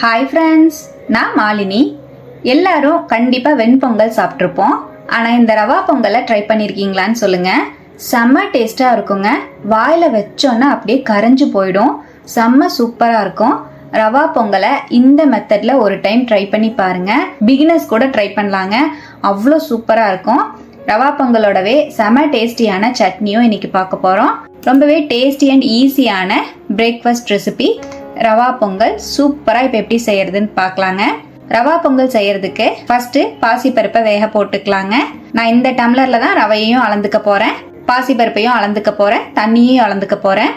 Hi friends நான் மாலினி. எல்லாரும் கண்டிப்பாக வெண்பொங்கல் சாப்பிட்ருப்போம் ஆனால் இந்த ரவா பொங்கலை ட்ரை பண்ணியிருக்கீங்களான்னு சொல்லுங்கள் செம்ம டேஸ்ட்டாக இருக்குங்க. வாயில் வச்சோன்னா அப்படியே கரைஞ்சு போயிடும். செம்ம சூப்பராக இருக்கும். ரவா பொங்கலை இந்த மெத்தடில் ஒரு டைம் ட்ரை பண்ணி பாருங்கள் பிகினர்ஸ் கூட ட்ரை பண்ணலாங்க. அவ்வளோ சூப்பராக இருக்கும். ரவா பொங்கலோடவே செம டேஸ்டியான சட்னியும் இன்னைக்கு பார்க்க போகிறோம் ரொம்பவே டேஸ்டி அண்ட் ஈஸியான பிரேக்ஃபாஸ்ட் ரெசிபி ரவா பொங்கல் சூப்பராக இப்போ எப்படி செய்யறதுன்னு பார்க்கலாங்க. ரவா பொங்கல் செய்யறதுக்கு ஃபர்ஸ்ட் பாசிப்பருப்பை வேக போட்டுக்கலாங்க. நான் இந்த டம்ளர்ல தான் ரவையையும் அளந்துக்க போறேன். பாசிப்பருப்பையும் அளந்துக்க போறேன். தண்ணியையும் அளந்துக்க போறேன்.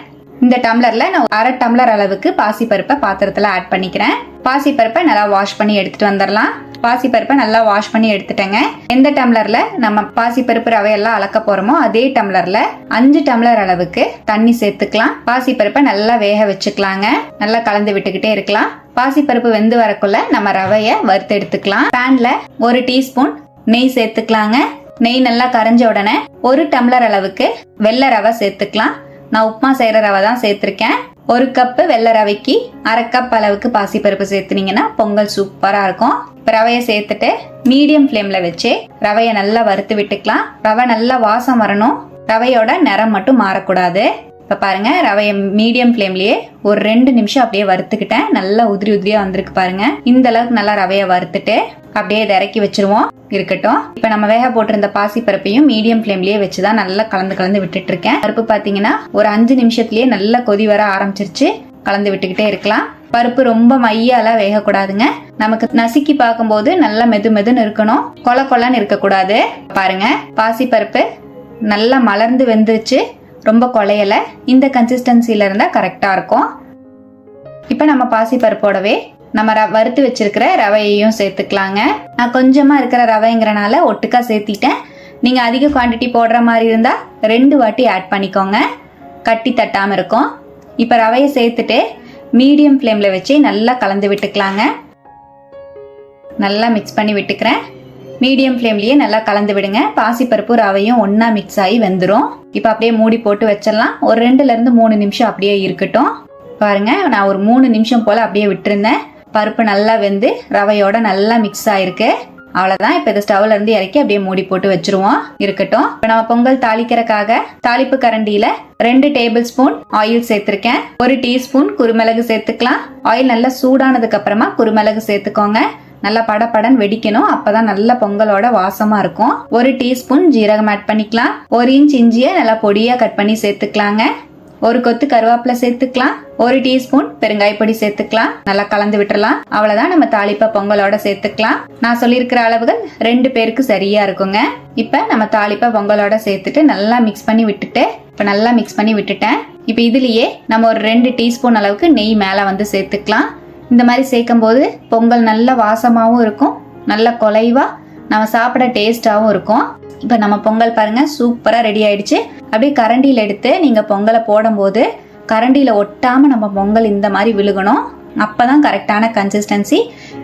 இந்த டம்ளர்ல நான் அரை டம்ளர் அளவுக்கு பாசிப்பருப்பை பாத்திரத்துல ஆட் பண்ணிக்கிறேன். பாசிப்பருப்பை நல்லா வாஷ் பண்ணி எடுத்துட்டு வந்துடலாம். பாசிப்பருப்பை நல்லா வாஷ் பண்ணி எடுத்துட்டேங்க. எந்த டம்ளர்ல நம்ம பாசிப்பருப்பு ரவையெல்லாம் அளக்க போறோமோ அதே டம்ளர்ல அஞ்சு டம்ளர் அளவுக்கு தண்ணி சேர்த்துக்கலாம். பாசிப்பருப்பை நல்லா வேக வச்சுக்கலாங்க. நல்லா கலந்து விட்டுக்கிட்டே இருக்கலாம். பாசிப்பருப்பு வெந்து வரக்குள்ள நம்ம ரவைய வறுத்து எடுத்துக்கலாம். பேன்ல ஒரு டீஸ்பூன் நெய் சேர்த்துக்கலாங்க. நெய் நல்லா கரைஞ்ச உடனே ஒரு டம்ளர் அளவுக்கு வெள்ளை ரவை சேர்த்துக்கலாம். நான் உப்புமா செய்யற ரவை தான் சேர்த்திருக்கேன். ஒரு கப்பு வெள்ளை ரவைக்கு அரை கப் அளவுக்கு பாசிப்பருப்பு சேர்த்துனீங்கன்னா பொங்கல் சூப்பரா இருக்கும். ரவையை சேர்த்துட்டு மீடியம் ஃப்ளேம்ல வச்சு ரவையை நல்லா வறுத்து விட்டுக்கலாம். ரவை நல்லா வாசம் வரணும். ரவையோட நிறம் மட்டும் மாறக்கூடாது. இப்போ பாருங்க ரவையை மீடியம் ஃப்ளேம்லயே ஒரு ரெண்டு நிமிஷம் அப்படியே வறுத்துக்கிட்டேன். நல்லா உதிரி உதிரியா வந்திருக்கு பாருங்க. இந்த அளவுக்கு நல்லா ரவையை வறுத்துட்டு அப்படியே இதை இறக்கி வச்சிருவோம். இருக்கட்டும். இப்போ நம்ம வேக போட்டிருந்த பாசி பருப்பையும் மீடியம் ஃப்ளேம்லயே வச்சு தான் நல்லா கலந்து கலந்து விட்டுட்டு இருக்கேன். பருப்பு பார்த்தீங்கன்னா ஒரு அஞ்சு நிமிஷத்துலயே நல்லா கொதி வர ஆரம்பிச்சிருச்சு. கலந்து விட்டுக்கிட்டே இருக்கலாம். பருப்பு ரொம்ப மையாலாம் வேகக்கூடாதுங்க. நமக்கு நசுக்கி பார்க்கும்போது நல்லா மெது மெதுன்னு இருக்கணும். கொல கொலன்னு இருக்கக்கூடாது. பாருங்க பாசி பருப்பு நல்லா மலர்ந்து வெந்துருச்சு. ரொம்ப குலையலை. இந்த கன்சிஸ்டன்சியில் இருந்தால் கரெக்டாக இருக்கும். இப்போ நம்ம பாசி பருப்போடவே நம்ம ர வறுத்து வச்சிருக்கிற ரவையையும் சேர்த்துக்கலாங்க. நான் கொஞ்சமாக இருக்கிற ரவைங்கிறனால ஒட்டுக்கா சேர்த்திட்டேன். நீங்கள் அதிக குவான்டிட்டி போடுற மாதிரி இருந்தால் ரெண்டு வாட்டி ஆட் பண்ணிக்கோங்க. கட்டி தட்டாமல் இருக்கும். இப்போ ரவையை சேர்த்துட்டு மீடியம் ஃப்ளேமில் வச்சு நல்லா கலந்து விட்டுக்கலாங்க. நல்லா மிக்ஸ் பண்ணி விட்டுக்கிறேன். மீடியம் ஃப்ளேம்லேயே நல்லா கலந்து விடுங்க. பாசிப்பருப்பு ரவையும் ஒன்றா மிக்ஸ் ஆகி வெந்துடும் இப்போ அப்படியே மூடி போட்டு வச்சிடலாம். ஒரு ரெண்டுலேருந்து மூணு நிமிஷம் அப்படியே இருக்கட்டும். பாருங்க நான் ஒரு மூணு நிமிஷம் போல் அப்படியே விட்டுருந்தேன். பருப்பு நல்லா வெந்து ரவையோட நல்லா மிக்ஸ் ஆகிருக்கு அவ்வளவுதான். இப்போ இதை ஸ்டவ்ல இருந்து இறக்கி அப்படியே மூடி போட்டு வச்சிருவோம். இருக்கட்டும். இப்போ நம்ம பொங்கல் தாளிக்கிறக்காக தாளிப்பு கரண்டியில ரெண்டு டேபிள் ஸ்பூன் ஆயில் சேர்த்திருக்கேன். ஒரு டீஸ்பூன் குருமிளகு சேர்த்துக்கலாம். ஆயில் நல்லா சூடானதுக்கு அப்புறமா குருமிளகு சேர்த்துக்கோங்க. நல்லா படப்படன் வெடிக்கணும். அப்பதான் நல்ல பொங்கலோட வாசமா இருக்கும். ஒரு டீஸ்பூன் ஜீரகம் ஆட் பண்ணிக்கலாம். ஒரு இன்ச் இஞ்சியை நல்லா பொடியா கட் பண்ணி சேர்த்துக்கலாங்க. ஒரு கொத்து கருவேப்பிலை சேர்த்துக்கலாம். ஒரு டீஸ்பூன் பெருங்காய பொடி சேர்த்துக்கலாம். நல்லா கலந்து விட்டுறலாம். அவ்வளவுதான். நம்ம தாளிப்ப பொங்கலோட சேர்த்துக்கலாம். நான் சொல்லியிருக்கிற அளவுகள் ரெண்டு பேருக்கு சரியா இருக்குங்க. இப்ப நம்ம தாளிப்ப பொங்கலோட சேர்த்துட்டு நல்லா மிக்ஸ் பண்ணி விட்டுட்டு இப்ப நல்லா மிக்ஸ் பண்ணி விட்டுட்டேன். இப்ப இதுலயே நம்ம ஒரு ரெண்டு டீஸ்பூன் அளவுக்கு நெய் மேல வந்து சேர்த்துக்கலாம். இந்த மாதிரி சேர்க்கும் போது பொங்கல் நல்ல வாசமாகவும் இருக்கும். நல்ல கொலைவா நம்ம சாப்பிட டேஸ்டாகவும் இருக்கும். இப்போ நம்ம பொங்கல் பாருங்கள் சூப்பராக ரெடி ஆயிடுச்சு. அப்படியே கரண்டியில் எடுத்து நீங்கள் பொங்கலை போடும்போது கரண்டியில் ஒட்டாமல் நம்ம பொங்கல் இந்த மாதிரி விழுகணும். அப்போ தான் கரெக்டான கன்சிஸ்டன்சி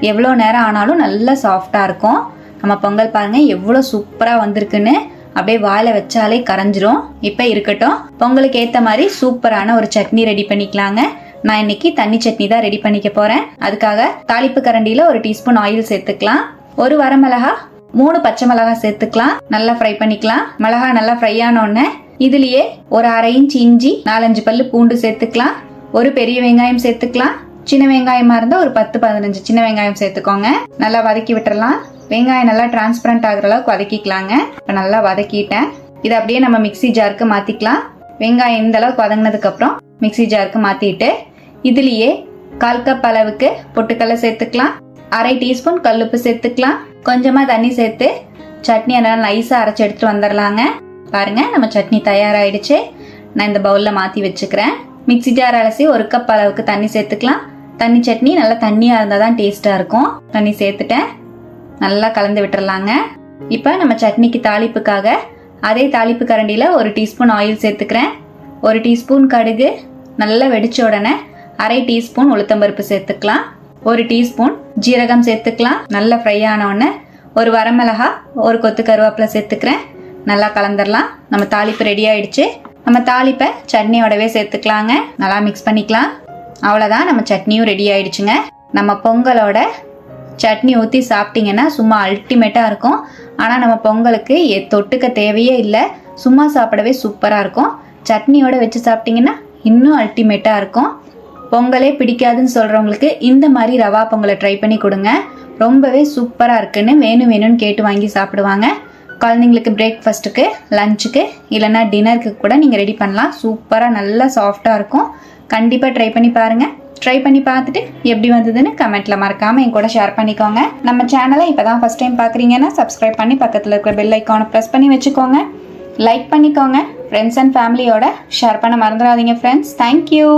எவ்வளோ நேரம் ஆனாலும் நல்லா சாஃப்டாக இருக்கும். நம்ம பொங்கல் பாருங்கள் எவ்வளோ சூப்பராக வந்திருக்குன்னு. அப்படியே வாயில் வச்சாலே கரைஞ்சிரும். இப்போ இருக்கட்டும். பொங்கலுக்கு ஏற்ற மாதிரி சூப்பரான ஒரு சட்னி ரெடி பண்ணிக்கலாங்க. நான் இன்னைக்கு தண்ணி சட்னி தான் ரெடி பண்ணிக்க போகிறேன் அதுக்காக தாளிப்பு கரண்டியில் ஒரு டீஸ்பூன் ஆயில் சேர்த்துக்கலாம். ஒரு வரமிளகா மூணு பச்சை மிளகா சேர்த்துக்கலாம். நல்லா ஃப்ரை பண்ணிக்கலாம். மிளகா நல்லா ஃப்ரை ஆனோடனே இதுலயே ஒரு அரை இன்ச் இஞ்சி நாலஞ்சு பல்லு பூண்டு சேர்த்துக்கலாம். ஒரு பெரிய வெங்காயம் சேர்த்துக்கலாம். சின்ன வெங்காயமா இருந்தா ஒரு பத்து பதினஞ்சு சின்ன வெங்காயம் சேர்த்துக்கோங்க. நல்லா வதக்கி விட்டுறலாம். வெங்காயம் நல்லா டிரான்ஸ்பரண்ட் ஆகுற அளவுக்கு வதக்கிக்கலாங்க. இப்போ நல்லா வதக்கிட்டேன். இதை அப்படியே நம்ம மிக்ஸி ஜாருக்கு மாத்திக்கலாம். வெங்காயம் இந்த அளவுக்கு வதங்கினதுக்கு அப்புறம் மிக்ஸி ஜாருக்கு மாத்திட்டு இதுலயே கால் கப் அளவுக்கு பொட்டுக்கடலை சேர்த்துக்கலாம். அரை டீஸ்பூன் கல்லுப்பு சேர்த்துக்கலாம். கொஞ்சமாக தண்ணி சேர்த்து சட்னி அதனால் நைஸாக அரைச்சி எடுத்துகிட்டு வந்துடலாங்க பாருங்கள் நம்ம சட்னி தயாராகிடுச்சு நான் இந்த பவுலில் மாற்றி வச்சுக்கிறேன். மிக்ஸி ஜார் அலசி ஒரு கப் அளவுக்கு தண்ணி சேர்த்துக்கலாம். தண்ணி சட்னி நல்லா தண்ணியாக இருந்தால் தான் டேஸ்ட்டாக இருக்கும். தண்ணி சேர்த்துட்டேன். நல்லா கலந்து விட்டுறலாங்க இப்போ நம்ம சட்னிக்கு தாளிப்புக்காக அதே தாளிப்பு கரண்டியில் ஒரு டீஸ்பூன் ஆயில் சேர்த்துக்கிறேன். ஒரு டீஸ்பூன் கடுகு நல்லா வெடிச்ச உடனே அரை டீஸ்பூன் உளுத்தம்பருப்பு சேர்த்துக்கலாம். ஒரு டீஸ்பூன் ஜீரகம் சேர்த்துக்கலாம். நல்லா ஃப்ரை ஆனவுடனே ஒரு வரமிளகா ஒரு கொத்து கருவேப்பிலை சேர்த்துக்கிறேன். நல்லா கலந்துடலாம் நம்ம தாளிப்பு ரெடி ஆயிடுச்சு. நம்ம தாளிப்பை சட்னியோடவே சேர்த்துக்கலாங்க. நல்லா மிக்ஸ் பண்ணிக்கலாம். அவ்வளோதான் நம்ம சட்னியும் ரெடி ஆயிடுச்சுங்க. நம்ம பொங்கலோட சட்னி ஊற்றி சாப்பிட்டீங்கன்னா சும்மா அல்டிமேட்டாக இருக்கும். ஆனால் நம்ம பொங்கலுக்கு எ- தொட்டுக்க தேவையே இல்லை. சும்மா சாப்பிடவே சூப்பராக இருக்கும். சட்னியோட வச்சு சாப்பிட்டீங்கன்னா இன்னும் அல்டிமேட்டாக இருக்கும். பொங்கலே பிடிக்காதுன்னு சொல்கிறவங்களுக்கு இந்த மாதிரி ரவா பொங்கலை ட்ரை பண்ணி கொடுங்க. ரொம்பவே சூப்பராக இருக்குன்னு வேணும் வேணும்னு கேட்டு வாங்கி சாப்பிடுவாங்க. குழந்தைங்களுக்கு பிரேக்ஃபாஸ்ட்டுக்கு லஞ்சுக்கு இல்லைன்னா டின்னருக்கு கூட நீங்கள் ரெடி பண்ணலாம். சூப்பராக நல்லா சாஃப்டாக இருக்கும். கண்டிப்பாக ட்ரை பண்ணி பாருங்கள் ட்ரை பண்ணி பார்த்துட்டு எப்படி வந்ததுன்னு கமெண்ட்டில் மறக்காமல் என் கூட ஷேர் பண்ணிக்கோங்க. நம்ம சேனலை இப்போ தான் ஃபஸ்ட் டைம் பார்க்குறீங்கன்னா சப்ஸ்கிரைப் பண்ணி பக்கத்தில் இருக்கிற பெல் ஐக்கானை ப்ரெஸ் பண்ணி வச்சுக்கோங்க. லைக் பண்ணிக்கோங்க. ஃப்ரெண்ட்ஸ் அண்ட் ஃபேமிலியோட ஷேர் பண்ண மறந்துடாதீங்க ஃப்ரெண்ட்ஸ் தேங்க்யூ